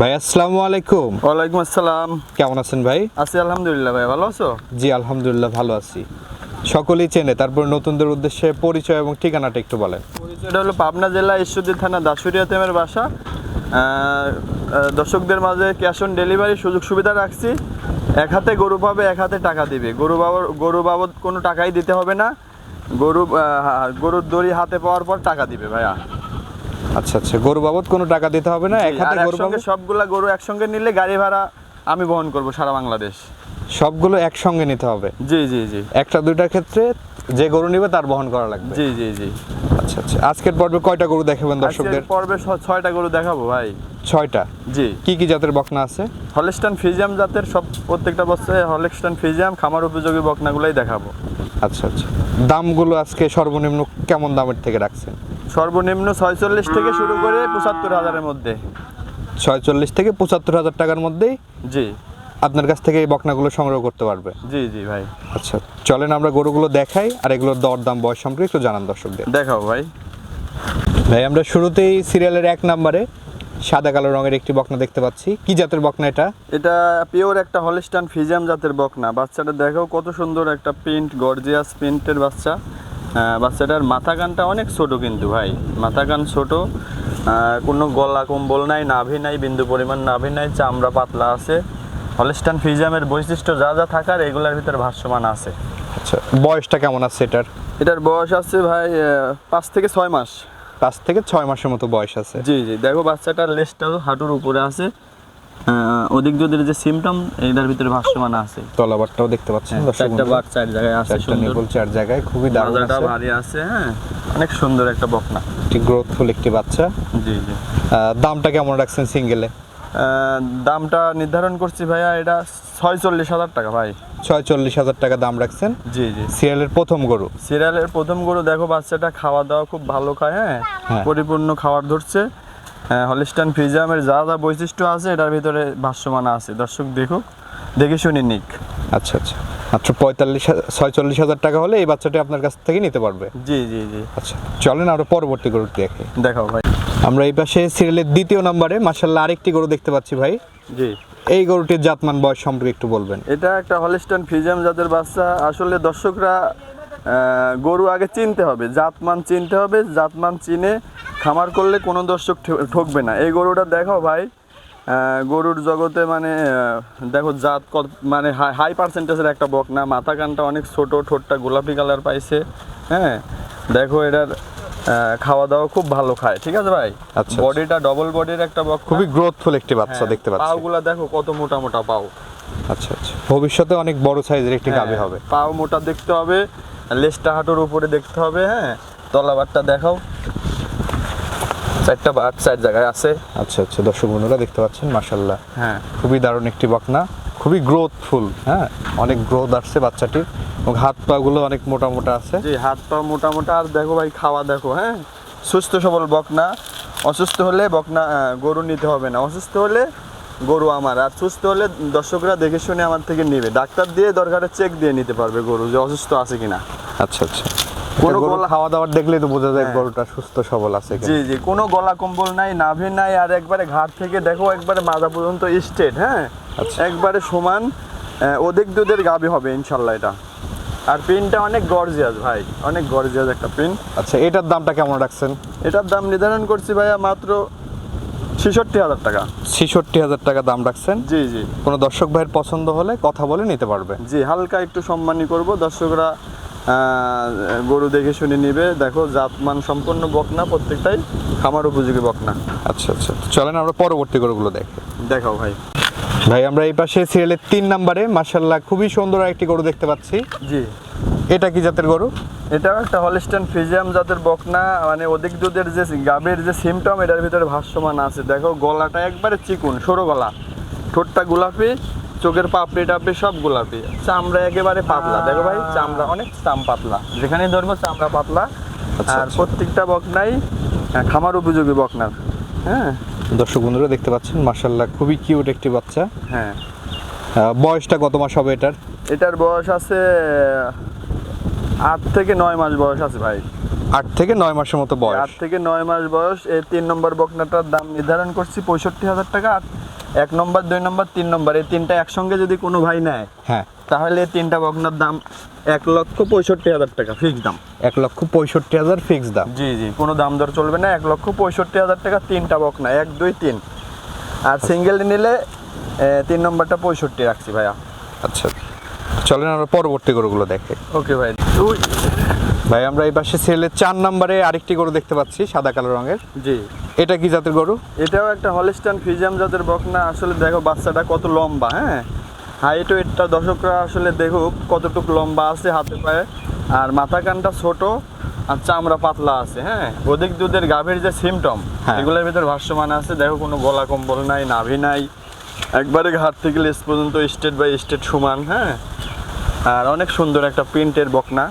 ভাই আসসালামু আলাইকুম। ওয়ালাইকুম আসসালাম। কেমন আছেন ভাই? আছি আলহামদুলিল্লাহ ভাই ভালো আছো? জি আলহামদুলিল্লাহ ভালো আছি। সকলেই চেনে তারপর নতুনদের উদ্দেশ্যে পরিচয় এবং ঠিকানাটা একটু বলেন। পরিচয়টা হলো পাবনা জেলা ঈশ্বরদী থানা দাসুরিয়া তেমের বাসা। দর্শকদের মাঝে ক্যাশ অন ডেলিভারি সুযোগ সুবিধা রাখছি। এক হাতে গরু পাবে এক হাতে টাকা দিবে। গরু বাবদ গরু বাবদ কোনো টাকাই দিতে হবে না। গরু গরুর দড়ি হাতে পাওয়ার পর টাকা দিবে ভাইয়া। আচ্ছা আচ্ছা। গরু বাবদ কোনো টাকা দিতে হবে না? এক আর হাতে গরু সঙ্গে বাবদ? সবগুলা গরু একসঙ্গে নিলে গাড়ি ভাড়া আমি বহন করব সারা বাংলাদেশ। সবগুলো একসঙ্গে নিতে হবে? জি জি জি। একটা দুইটার ক্ষেত্রে যে গরু নিবে তার বহন করা লাগবে। জি জি জি। আচ্ছা আচ্ছা। আজকের পর্বে কয়টা গরু দেখাবেন দর্শকদের? আজকের পর্বে ছয়টা গরু দেখাবো ভাই। ছয়টা? জি। কি কি জাতের বকনা আছে? হলেস্টান ফিজিয়াম জাতের সব প্রত্যেকটা বছরে হলেস্টান ফিজিয়াম খামার উপযোগী বকনাগুলাই দেখাবো। আচ্ছা আচ্ছা। দামগুলো আজকে সর্বনিম্ন কেমন দামের থেকে রাখছেন? সর্বনিম্ন ছয়চল্লিশ থেকে শুরু করে পঁচাত্তর হাজারের মধ্যে। ছয়চল্লিশ থেকে পঁচাত্তর হাজার টাকার মধ্যেই? জি। আপনার কাছ থেকে এই বকনাগুলো সংগ্রহ করতে পারবে। জি জি ভাই। আচ্ছা চলেন আমরা গরুগুলো দেখাই আর এগুলোর দর দাম বয়স সম্পর্কে একটু জানান দর্শকদের। দেখাও ভাই। ভাই আমরা শুরুতেই সিরিয়ালের এক নম্বরে সাদা কালো রঙের একটি বকনা দেখতে পাচ্ছি। কি জাতের বকনা এটা? এটা পিওর একটা হলিস্টান ফিজিয়াম জাতের বকনা। বাচ্চাটা দেখো কত সুন্দর একটা প্রিন্ট গর্জিয়াস প্রিন্টের বাচ্চা। বাচ্চাটার মাথা গানটা অনেক ছোট কিন্তু ভাই। মাথা গান ছোট কোনো গলা কম্বল নাই নাভি নাই বিন্দু পরিমাণ নাভি নাই চামড়া পাতলা আছে। হলেস্টান ফিজিয়ামের বৈশিষ্ট্য যা যা থাকার এগুলোর ভিতরে ভাষ্যমান আছে। আচ্ছা বয়সটা কেমন আছে এটার? এটার বয়স আছে ভাই পাঁচ থেকে ছয় মাস। পাঁচ থেকে ছয় মাসের মতো বয়স আছে। জি জি দেখো বাচ্চাটার লেজটাও হাঁটুর উপরে আছে। আহ, ওদিক যদি যে সিমটম এটার ভিতরে ভাষ্যমান আছে। তলাবারটাও দেখতে পাচ্ছেন দর্শক চারটা চার জায়গায় আছে সুন্দর। নিপল চার জায়গায় খুবই দারুণ আছে। ভারী আছে হ্যাঁ অনেক সুন্দর একটা বকনা। একটি গ্রোথফুল একটি বাচ্চা। জি জি। আহ, দামটা কেমন রাখছেন সিঙ্গেলে দামটা নির্ধারণ করছি ভাইয়া এটা ছয়চল্লিশ হাজার টাকা ভাই। ছয়চল্লিশ হাজার টাকা দাম রাখছেন? জি জি। সিরিয়ালের প্রথম গরু? সিরিয়ালের প্রথম গরু দেখো বাচ্চাটা খাওয়া দাওয়া খুব ভালো খায় হ্যাঁ? হ্যাঁ। পরিপূর্ণ খাবার ধরছে। হলিস্টান ফিজামের যা যা বৈশিষ্ট্য আছে এটার ভিতরে ভাষ্যমান আছে। দর্শক দেখুক দেখে শুনি নিক। আচ্ছা আচ্ছা। মাত্র পঁয়তাল্লিশ ছয়চল্লিশ হাজার টাকা হলে এই বাচ্চাটি আপনার কাছ থেকে নিতে পারবে? জি জি জি। আচ্ছা চলেন আরও পরবর্তী গরুটি দেখে। দেখাও ভাই। আমরা এই পাশে সিরিয়ালের দ্বিতীয় নম্বরে মার্শাল্লাহ আরেকটি গরু দেখতে পাচ্ছি ভাই। জি। এই গরুটির জাতমান বয়স সম্পর্কে একটু বলবেন। এটা একটা হলিস্টান ফিজিয়াম জাতের বাচ্চা। আসলে দর্শকরা গরু আগে চিনতে হবে জাতমান চিনতে হবে জাতমান চিনে খামার করলে কোনো দর্শক ঠকবে না। এই গরুটা দেখো ভাই। গরুর জগতে মানে দেখো জাত কত মানে হাই হাই পার্সেন্টেজের একটা বক না মাথা কানটা অনেক ছোট ঠোঁটটা গোলাপি কালার পাইছে হ্যাঁ? দেখো এটার খাওয়া দাওয়া খুব ভালো খায় ঠিক আছে ভাই। বডিটা ডবল বডির একটা বক খুবই গ্রোথফুল একটি বাচ্চা দেখতে পাচ্ছি। পাওগুলা দেখো কত মোটা মোটা পাও। আচ্ছা আচ্ছা। ভবিষ্যতে অনেক বড় সাইজের একটি হ্যাঁ, হবে। পাও মোটা দেখতে হবে লেজটা হাঁটুর উপরে দেখতে হবে হ্যাঁ? তলাবারটা দেখাও। চারটা বাট চার জায়গায় আছে। আচ্ছা আচ্ছা দর্শক বন্ধুরা দেখতে পাচ্ছেন মার্শাল্লাহ হ্যাঁ। খুবই দারুণ একটি বকনা খুবই গ্রোথফুল হ্যাঁ? অনেক গ্রোথ আসছে বাচ্চাটির এবং হাত পা গুলো অনেক মোটা মোটা আছে। যে হাত পা মোটা মোটা আর দেখো ভাই খাওয়া দেখো হ্যাঁ? সুস্থ সবল বকনা অসুস্থ হলে বকনা গরু নিতে হবে না অসুস্থ হলে গরু আমার আর সুস্থ হলে দর্শকরা দেখে শুনে আমার থেকে নেবে। ডাক্তার দিয়ে দরকারে চেক দিয়ে নিতে পারবে গরু যে অসুস্থ আছে কিনা। আচ্ছা আচ্ছা। কোনো গলা- খাওয়া দাওয়ার দেখলেই তো বোঝা যায় হ্যাঁ। গরুটা সুস্থ সবল আছে জি জি কোনো গলা কম্বল নাই নাভি নাই আর একবারে ঘাট থেকে দেখো একবারে মাজা পর্যন্ত স্ট্রেট হ্যাঁ? আচ্ছা। একবারে সমান অধিক দুধের গাবি হবে ইনশাল্লাহ এটা। আর পিনটা অনেক গর্জিয়াস ভাই অনেক গর্জিয়াস একটা পিন। আচ্ছা এটার দামটা কেমন রাখছেন? এটার দাম নির্ধারণ করছি ভাইয়া মাত্র ছেষট্টি হাজার টাকা। ছেষট্টি হাজার টাকা দাম রাখছেন? জি জি। কোনো দর্শক ভাইয়ের পছন্দ হলে কথা বলে নিতে পারবে। জি হালকা একটু সম্মানী করব। দর্শকরা গরু দেখে শুনে নিবে। দেখো জাত জাতমান সম্পন্ন বকনা প্রত্যেকটাই খামার উপযোগী বকনা। আচ্ছা আচ্ছা। চলেন আমরা পরবর্তী গরুগুলো দেখি। দেখাও ভাই। ভাই আমরা এই পাশে সিরিয়ালের তিন নম্বরে মার্শাল্লাহ খুবই সুন্দর একটি গরু দেখতে পাচ্ছি। জি। এটা কি জাতের গরু? এটাও একটা হলিস্টান ফিজিয়াম জাতের বকনা মানে অধিক দুধের যে গাবের যে সিমটম এটার ভিতরে ভাষ্যমান আছে। দেখো গলাটা একবারে চিকুন সরু গলা। ঠোঁটটা গোলাপি চোখের পাপড়ি টাপড়ি সব গোলাপি চামড়া একেবারে পাতলা। দেখো ভাই চামড়া অনেক চাম পাতলা। যেখানে ধরবো চামড়া পাতলা। আচ্ছা, আর আচ্ছা। প্রত্যেকটা বকনাই খামার উপযোগী বকনার। হ্যাঁ? দর্শক বন্ধুরা দেখতে পাচ্ছেন মার্শাল্লাহ খুবই কিউট একটি বাচ্চা। হ্যাঁ। বয়সটা কত মাস হবে এটার? এটার বয়স আছে আট থেকে নয় মাস বয়স আছে ভাই। আট থেকে নয় মাসের মতো বয়স। আট থেকে নয় মাস বয়স এই তিন নম্বর বকনাটার দাম নির্ধারণ করছি পঁয়ষট্টি হাজার টাকা। আর এক নম্বর দুই নম্বর তিন নম্বর এই তিনটা একসঙ্গে যদি কোনো ভাই নেয় হ্যাঁ। তাহলে তিনটা বকনার দাম এক লক্ষ পঁয়ষট্টি হাজার টাকা ফিক্স দাম। এক লক্ষ পঁয়ষট্টি হাজার ফিক্স দাম। জি জি কোনো দাম দর চলবে না। এক লক্ষ পঁয়ষট্টি হাজার টাকা তিনটা বকনা এক দুই তিন। আর সিঙ্গেল নিলে তিন নম্বরটা পঁয়ষট্টি রাখছি ভাইয়া। আচ্ছা চলেন আমরা পরবর্তী গরুগুলো দেখে। ওকে ভাই। ভাই আমরা এই পাশে সেলের চার নম্বরে আরেকটি গরু দেখতে পাচ্ছি সাদা কালো রঙের। জি। এটা কি জাতের গরু? এটাও একটা হলিস্টান ফিজিয়াম জাতের বকনা আসলে দেখো বাচ্চাটা কত লম্বা হ্যাঁ? হাইট ওয়েটটা দর্শকরা আসলে দেখুক কতটুকু লম্বা আছে হাতে পায়ে। আর মাথা কানটা ছোট আর চামড়া পাতলা আছে হ্যাঁ? অধিক দুধের গাভীর যে সিমটম হ্যাঁ। এগুলোর ভিতর ভাষ্যমান আছে দেখো কোনো গলা কম্বল নাই নাভি নাই। একবারে ঘাট থেকে লেস পর্যন্ত স্টেট বাই স্টেট সমান হ্যাঁ? আর অনেক সুন্দর একটা প্রিন্টের বকনা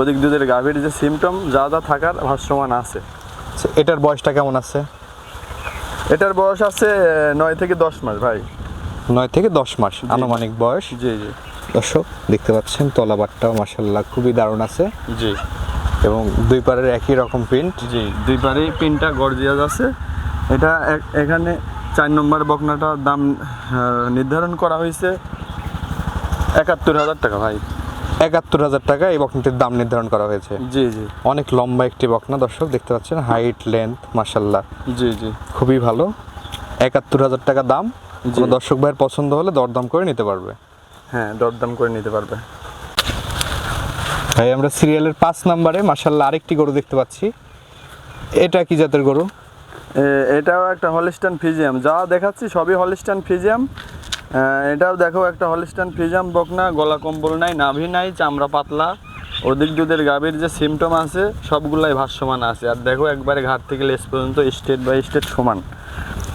অধিক অধিক দুধের গাভীর যে সিমটম যা যা থাকার ভাষ্যমান আছে। আচ্ছা, এটার বয়সটা কেমন আছে? এটার বয়স আছে নয় থেকে দশ মাস ভাই। নয় থেকে দশ মাস আনুমানিক বয়স। জি জি। দর্শক দেখতে পাচ্ছেন তলাবারটাও মাসাল্লাহ খুবই দারুণ আছে। জি। এবং দুই পারের একই রকম প্রিন্ট জি দুই পারে পিনটা গর্জিয়াস আছে। এটা এখানে চার নম্বর বকনাটার দাম নির্ধারণ করা হয়েছে একাত্তর হাজার টাকা ভাই। একাত্তর হাজার টাকা এই বকনাটির দাম নির্ধারণ করা হয়েছে। জি জি। অনেক লম্বা একটি বকনা দর্শক দেখতে পাচ্ছেন হাইট লেন্থ মাসাল্লাহ জি জি। খুবই ভালো। একাত্তর হাজার টাকা দাম। দর্শক ভাইয়ের পছন্দ হলে দরদাম করে নিতে পারবে। হ্যাঁ দরদাম করে নিতে পারবে। ভাই আমরা সিরিয়ালের পাঁচ নাম্বারে মাসাল্লাহ আরেকটি গরু দেখতে পাচ্ছি। এটা কি জাতের গরু? এটাও একটা হলিস্টান ফিজিয়াম। যা দেখাচ্ছি সবই হলিস্টান ফিজিয়াম। এটাও দেখো একটা হলিস্টান ফিজিয়াম বকনা গলা কম্বল নাই নাভি নাই চামড়া পাতলা। অধিক দুধের গাভীর যে সিমটম আছে সবগুলাই ভাষ্যমান আছে। আর দেখো একবারে ঘাট থেকে লেস পর্যন্ত স্টেট বাই স্টেট সমান।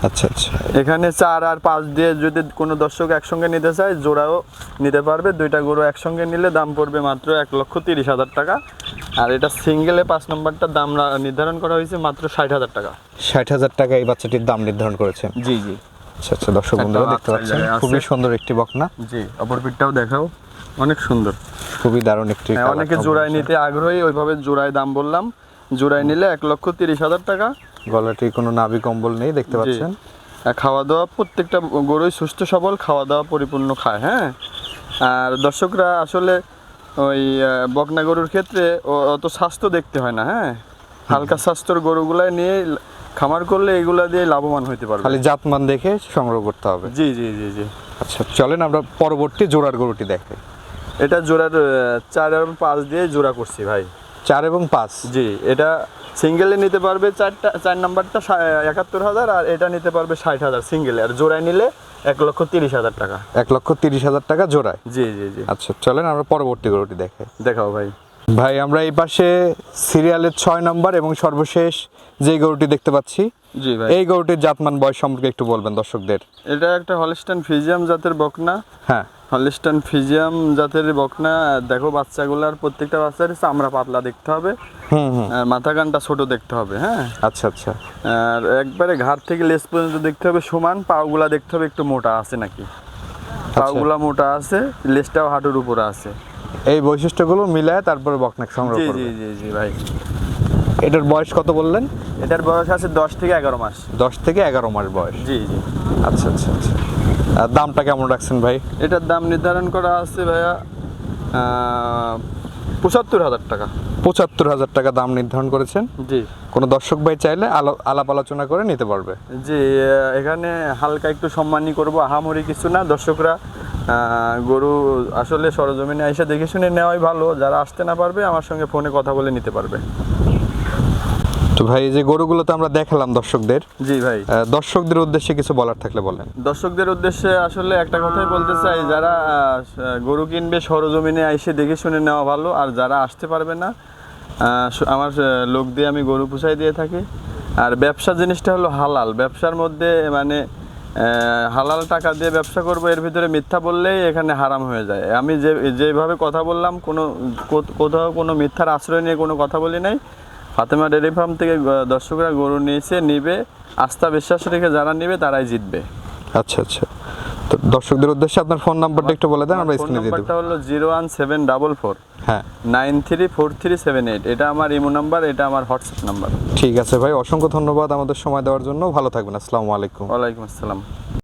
আচ্ছা আচ্ছা। এখানে চার আর পাঁচ দিয়ে যদি কোনো দর্শক একসঙ্গে নিতে চায় জোড়াও নিতে পারবে। দুইটা গরু একসঙ্গে নিলে দাম পড়বে মাত্র এক লক্ষ তিরিশ হাজার টাকা। আর এটা সিঙ্গেলে পাঁচ নম্বরটার দাম নির্ধারণ করা হয়েছে মাত্র ষাট হাজার টাকা। ষাট হাজার টাকা এই বাচ্চাটির দাম নির্ধারণ করেছেন জি জি। আচ্ছা আচ্ছা দর্শক বন্ধুরা দেখতে পাচ্ছেন খুবই সুন্দর একটি বকনা। জি অপর পিঠটাও দেখাও অনেক সুন্দর। খুবই দারুণ একটি হ্যাঁ, অনেকে জোড়ায় নিতে আগ্রহী ওইভাবে জোড়ায় দাম বললাম। জোড়ায় নিলে এক লক্ষ তিরিশ হাজার টাকা। গলাটি কোনো নাভি কম্বল নেই দেখতে পাচ্ছেন। খাওয়া দাওয়া প্রত্যেকটা গরুই সুস্থ সবল খাওয়া দাওয়া পরিপূর্ণ খায় হ্যাঁ? আর দর্শকরা আসলে ওই বকনা গরুর ক্ষেত্রে অত স্বাস্থ্য দেখতে হয় না হ্যাঁ? হালকা স্বাস্থ্যর গরুগুলাই নিয়ে খামার করলে এগুলা দিয়ে লাভবান হতে পারবে। খালি জাতমান দেখে সংগ্রহ করতে হবে। জি জি জি জি। আচ্ছা চলেন আমরা পরবর্তী জোড়ার গরুটি দেখে। এটা জোড়ার চার এবং পাঁচ দিয়ে জোড়া করছি ভাই। চার এবং পাঁচ? জি এটা সিঙ্গেলে নিতে পারবে চারটা চার নাম্বারটা একাত্তর হাজার আর এটা নিতে পারবে ষাট হাজার সিঙ্গেলে আর জোড়ায় নিলে এক লক্ষ তিরিশ হাজার টাকা। এক লক্ষ তিরিশ হাজার টাকা জোড়ায়? জি জি জি। আচ্ছা চলেন আমরা পরবর্তী গরুটি দেখে। দেখাও ভাই। ভাই আমরা এই পাশে সিরিয়ালের ছয় নম্বর এবং সর্বশেষ যে গরুটি দেখতে পাচ্ছি জি ভাই। এই গরুটির জাতমান বয়স সম্পর্কে একটু বলবেন দর্শকদের। এটা একটা হলিস্টান ফিজিয়াম জাতের বকনা। হ্যাঁ। হলিস্টান ফিজিয়াম জাতের বকনা দেখো বাচ্চাগুলার প্রত্যেকটা বাচ্চার চামড়া পাতলা দেখতে হবে। আর মাথা কানটা ছোট দেখতে হবে হ্যাঁ। আচ্ছা আচ্ছা। আর একবারে ঘাট থেকে লেস পর্যন্ত দেখতে হবে সমান। পাগুলা দেখতে হবে একটু মোটা আছে নাকি। পাগুলা মোটা আছে লেসটাও হাঁটুর উপরে আছে। এই বৈশিষ্ট্যগুলো মিলায় তারপরে বকনাক সংগ্রহ জি জি জি জি ভাই। এটার বয়স কত বললেন? এটার বয়স আছে দশ থেকে এগারো মাস। দশ থেকে এগারো মাস বয়স। জি জি। আচ্ছা আচ্ছা আচ্ছা। আর দামটা কেমন রাখছেন ভাই? এটার দাম নির্ধারণ করা আছে ভাইয়া পঁচাত্তর হাজার টাকা। পঁচাত্তর হাজার টাকা দাম নির্ধারণ করেছেন। জি। কোনো দর্শক ভাই চাইলে আলো- আলাপ আলোচনা করে নিতে পারবে। জি এখানে হালকা একটু সম্মানই করব। আহামরি কিছু না দর্শকরা গরু আসলে সরজমিনে এসে দেখে শুনে নেওয়াই ভালো। যারা আসতে না পারবে আমার সঙ্গে ফোনে কথা বলে নিতে পারবে। তো ভাই এই যে গরুগুলো তো আমরা দেখালাম দর্শকদের। জি ভাই। দর্শকদের উদ্দেশ্যে কিছু বলার থাকলে বলেন। দর্শকদের উদ্দেশ্যে আসলে একটা কথাই বলতে চাই যারা গরু কিনবে সরজমিনে এসে দেখে শুনে নেওয়া ভালো আর যারা আসতে পারবে না আমার লোক দিয়ে আমি গরু পুষাই দিয়ে থাকি। আর ব্যবসা জিনিসটা হলো হালাল। ব্যবসার মধ্যে মানে হালাল টাকা দিয়ে ব্যবসা করব, এর ভিতরে মিথ্যা বললেই এখানে হারাম হয়ে যায়। আমি যে, যেভাবে কথা বললাম, কোনো কোথাও কোনো মিথ্যার আশ্রয় নিয়ে কোনো কথা বলি নাই। ফাতেমা ডেরি ফার্ম থেকে দর্শকরা গরু নিয়েছে, নিবে, আস্থা, বিশ্বাস রেখে যারা নিবে, তারাই জিতবে। আচ্ছা আচ্ছা। তো দর্শকদের উদ্দেশ্যে আপনার ফোন নাম্বারটা একটু বলে দেন আমরা স্ক্রিনে দিয়ে দেব। নাম্বারটা হলো zero one seven double four. হ্যাঁ। Nine three four three seven eight. এটা আমার ইমো নাম্বার এটা আমার হোয়াটসঅ্যাপ নাম্বার। ঠিক আছে ভাই অসংখ্য ধন্যবাদ আমাদের সময় দেওয়ার জন্য। ভালো থাকবেন আসসালামু আলাইকুম। ওয়া আলাইকুম আসসালাম।